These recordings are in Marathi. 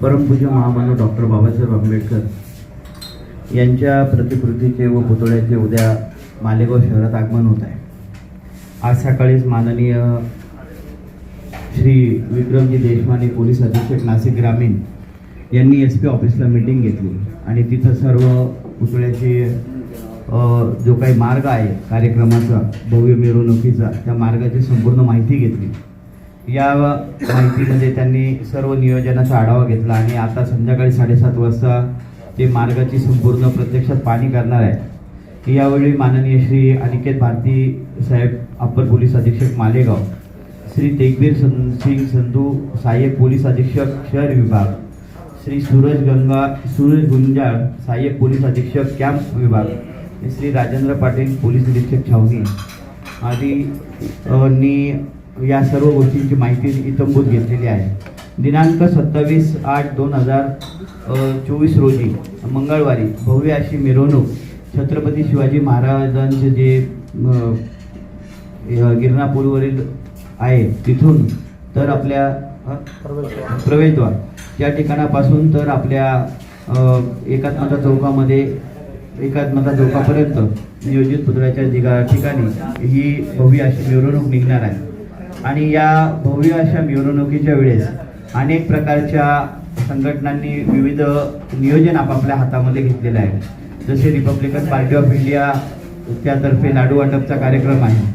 परमपूज्य महामानव डॉक्टर बाबासाहेब आंबेडकर यांच्या प्रतिकृतीचे व पुतळ्याचे उद्या मालेगाव शहरात आगमन होत आहे. आज सकाळीच माननीय श्री विक्रमजी देशमाने पोलीस अधीक्षक नाशिक ग्रामीण यांनी एस पी ऑफिसला मीटिंग घेतली आणि तिथं सर्व पुतळ्याचे जो काही मार्ग आहे कार्यक्रमाचा भव्य मिरवणुकीचा त्या मार्गाची संपूर्ण माहिती घेतली. या माहितीमध्ये म्हणजे त्यांनी सर्व नियोजनाचा आढावा घेतला आणि आता संध्याकाळी साडेसात वाजता ते मार्गाची संपूर्ण प्रत्यक्षात पाणी करणार आहे यावेळी माननीय श्री अनिकेत भारती साहेब अप्पर पोलीस अधीक्षक मालेगाव श्री तेगबीर सिंग संधू सहाय्यक पोलीस अधीक्षक शहर विभाग श्री सूरज गंगा सूरज गुंजाळ सहाय्यक पोलीस अधीक्षक कॅम्प विभाग श्री राजेंद्र पाटील पोलीस निरीक्षक छावणी आदी नी या सर्व गोष्टींची माहिती इतंभूत घेतलेली आहे. दिनांक सत्तावीस आठ दोन हजार चोवीस रोजी मंगळवारी भव्य अशी मिरवणूक छत्रपती शिवाजी महाराजांचे जे गिरणापूरवरील आहे तिथून तर आपल्या प्रवेशद्वार. त्या ठिकाणापासून तर आपल्या एकात्मता चौकामध्ये एकात्मता चौकापर्यंत नियोजित पुतळ्याच्या ठिकाणी ही भव्य अशी मिरवणूक निघणार आहे. आणि या भव्य अशा मिरवणुकीच्या वेळेस अनेक प्रकारच्या संघटनांनी विविध नियोजन आपापल्या हातामध्ये घेतलेलं आहे. जसे रिपब्लिकन पार्टी ऑफ इंडिया त्यातर्फे लाडू वाटपचा कार्यक्रम आहे.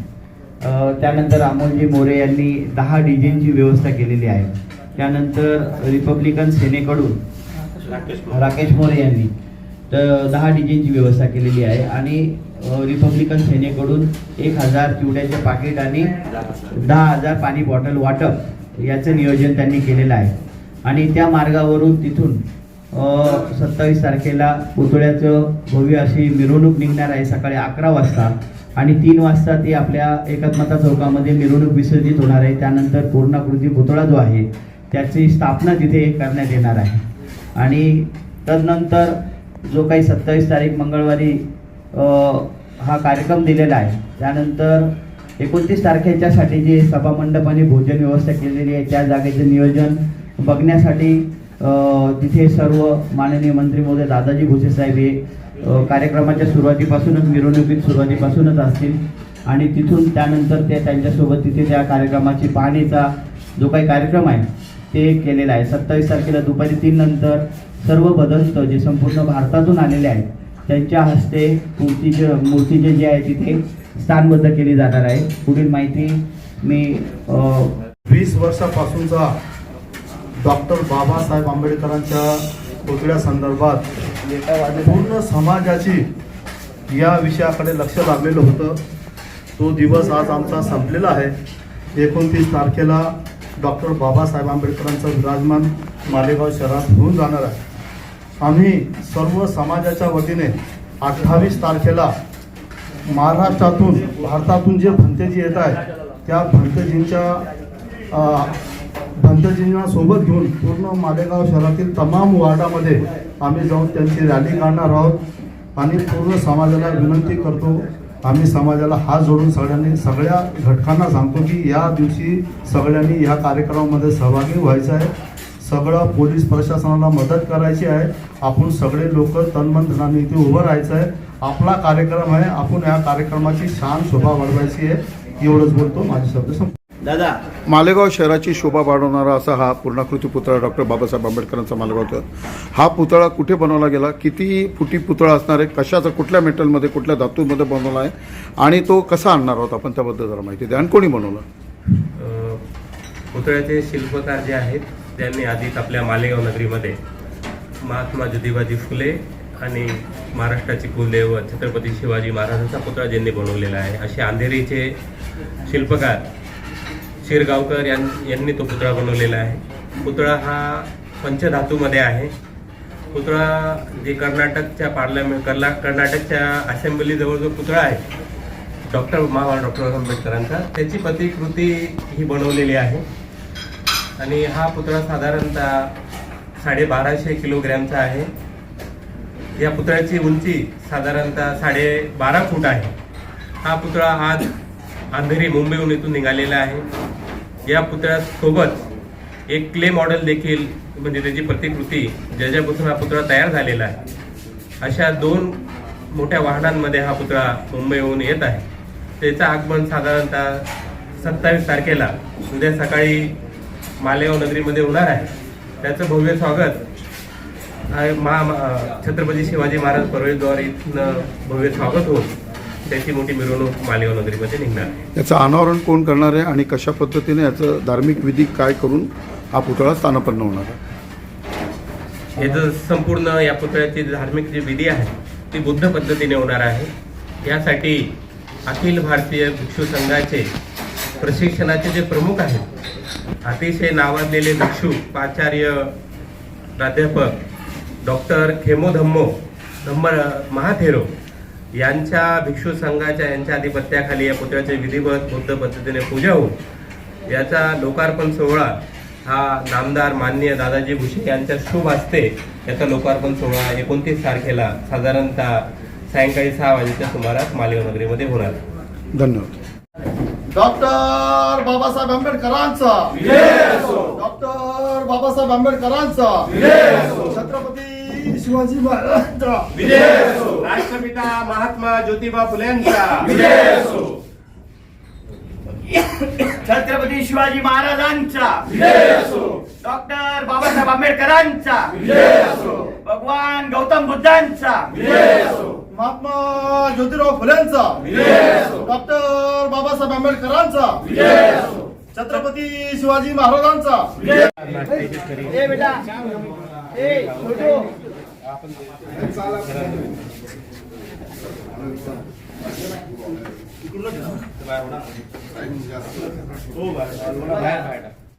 त्यानंतर अमोलजी मोरे यांनी दहा डीजेंची व्यवस्था केलेली आहे. त्यानंतर रिपब्लिकन सेनेकडून राकेश मोरे यांनी तर दहा डीजेची व्यवस्था केलेली आहे. आणि रिपब्लिकन सेनेकडून एक हजार चिवड्याचे पाकिट आणि दहा हजार पाणी बॉटल वाटप याचं नियोजन त्यांनी केलेलं आहे. आणि त्या मार्गावरून तिथून सत्तावीस तारखेला पुतळ्याचं भव्य अशी मिरवणूक निघणार आहे सकाळी अकरा वाजता. आणि तीन वाजता ती आपल्या एकात्मता चौकामध्ये मिरवणूक विसर्जित होणार आहे. त्यानंतर पूर्णाकृती पुतळा जो आहे त्याची स्थापना तिथे करण्यात येणार आहे. आणि तदनंतर जो काही सत्तावीस तारीख मंगळवारी हा कार्यक्रम दिलेला आहे. त्यानंतर एकोणतीस तारखेच्यासाठी जे सभामंडप आणि भोजन व्यवस्था केलेली आहे त्या जागेचं नियोजन बघण्यासाठी तिथे सर्व माननीय मंत्री महोदय दादाजी भुसे साहेब हे कार्यक्रमाच्या सुरुवातीपासूनच मिरवणुकीत सुरुवातीपासूनच असतील. आणि तिथून त्यानंतर ते त्यांच्यासोबत तिथे त्या कार्यक्रमाची पाहणीचा जो काही कार्यक्रम आहे ते केलेला आहे. सत्तावीस तारखेला दुपारी तीन नंतर सर्व पदस्थ जे संपूर्ण भारतातून आलेले आहेत त्यांच्या हस्ते मूर्तीचे मूर्तीचे जे आहे तिथे स्थानबद्ध केली जाणार आहे. पुढील माहिती मी वीस वर्षापासूनचा डॉक्टर बाबासाहेब आंबेडकरांच्या पुतळ्या संदर्भात पूर्ण समाजाची या विषयाकडे लक्ष लागलेलं होतं. तो दिवस आज आमचा संपलेला आहे. एकोणतीस तारखेला डॉक्टर बाबासाहेब आंबेडकरांचं विराजमान मालेगाव शहरात होऊन जाणार आहे. आम्ही सर्व समाजाच्या वतीने अठ्ठावीस तारखेला महाराष्ट्रातून भारतातून जे भंतेजी येत आहेत त्या भंतजींच्या भंतजींना सोबत घेऊन पूर्ण मालेगाव शहरातील तमाम वार्डामध्ये आम्ही जाऊन त्यांची रॅली काढणार आहोत आणि पूर्ण समाजाला विनंती करतो. आम्ही समाजाला हात जोडून सगळ्यांनी सगळ्या घटकांना सांगतो की या दिवशी सगळ्यांनी या कार्यक्रमामध्ये सहभागी व्हायचं आहे. सगळं पोलीस प्रशासनाला मदत करायची आहे. आपण सगळे लोक तनमन धनाने इथे उभं राहायचं आहे. आपला कार्यक्रम आहे. आपण या कार्यक्रमाची शान शोभा वाढवायची आहे. एवढंच बोलतो. माझे शब्द दादा. मालेगाव शहराची शोभा वाढवणारा असा हा पूर्णाकृती पुतळा डॉक्टर बाबासाहेब आंबेडकरांचा मालेगावचा हा पुतळा कुठे बनवला गेला? किती फुटी पुतळा असणार आहे? कशाचा कुठल्या मेटलमध्ये कुठल्या धातूमध्ये बनवला आहे? आणि तो कसा आणणार आहोत आपण त्याबद्दल जरा माहिती द्या. आणि कोणी बनवला? पुतळ्याचे शिल्पकार जे आहेत त्यांनी आधीच आपल्या मालेगाव नगरीमध्ये महात्मा ज्योतिबाजी फुले आणि महाराष्ट्राचे कुलदेव छत्रपती शिवाजी महाराजांचा पुतळा ज्यांनी बनवलेला आहे असे अंधेरीचे शिल्पकार शिरगावकर यां यांनी तो पुतळा बनवलेला आहे. पुतळा हा पंचधातूमध्ये आहे. पुतळा जे कर्नाटकच्या पार्लमेंट कर्ला कर्नाटकच्या असेंब्लीजवळ जो पुतळा आहे डॉक्टर महात्मा डॉक्टर आंबेडकरांचा त्याची प्रतिकृती ही बनवलेली आहे. आणि हा पुतळा साधारणतः साडेबाराशे किलोग्रॅमचा आहे. या पुतळ्याची उंची साधारणतः साडे बारा फूट आहे. हा पुतळा आज अंधेरी मुंबईहून इथून निघालेला आहे. या पुतळ्यासोबत एक क्ले मॉडेल देखील म्हणजे त्याची प्रतिकृती ज्याच्यापासून हा पुतळा तयार झालेला आहे. अशा दोन मोठ्या वाहनांमध्ये हा पुतळा मुंबईहून येत आहे. त्याचं आगमन साधारणतः सत्तावीस तारखेला उद्या सकाळी मालेगाव नगरीमध्ये होणार आहे. त्याचं भव्य स्वागत. महा मा- छत्रपती शिवाजी महाराज परळीद्वार इथनं भव्य स्वागत होऊन त्याची मोठी मिरवणूक मालेगाव नगरीमध्ये निघणार आहे. याचं अनावरण कोण करणार आहे आणि कशा पद्धतीने याचं धार्मिक विधी काय करून हा पुतळा स्थानापन्न होणार आहे? हे जर संपूर्ण या पुतळ्याची धार्मिक जी विधी आहे ती बुद्ध पद्धतीने होणार आहे. यासाठी अखिल भारतीय भिक्षू संघाचे प्रशिक्षणाचे जे प्रमुख आहेत अतिशय नावाजलेले भिक्षू प्राचार्य प्राध्यापक डॉक्टर खेमो धम्मो धम्म महाथेरो यांच्या भिक्षू संघाच्या यांच्या आधिपत्याखाली या पुतळ्याचे विधिवत बुद्ध पद्धतीने पूजा होऊन याचा लोकार्पण सोहळा हा नामदार मान्य दादाजी भुसे यांच्या शुभ हस्ते याचा लोकार्पण सोहळा एकोणतीस तारखेला साधारणतः सायंकाळी सहा वाजेच्या सुमारास मालेगाव नगरीमध्ये होणार धन्यवाद. डॉक्टर बाबासाहेब आंबेडकरांचा. डॉक्टर बाबासाहेब आंबेडकरांचा. छत्रपती शिवाजी महाराजांचा. राष्ट्रपिता महात्मा ज्योतिबा फुलेंचा छत्रपती शिवाजी महाराजांचा डॉक्टर बाबासाहेब आंबेडकरांचा भगवान गौतम बुद्धांचा महात्मा ज्योतिराव फुलेंचा. डॉक्टर बाबासाहेब आंबेडकरांचा. छत्रपती शिवाजी महाराजांचा. ए बेटा ए छोटू. हो,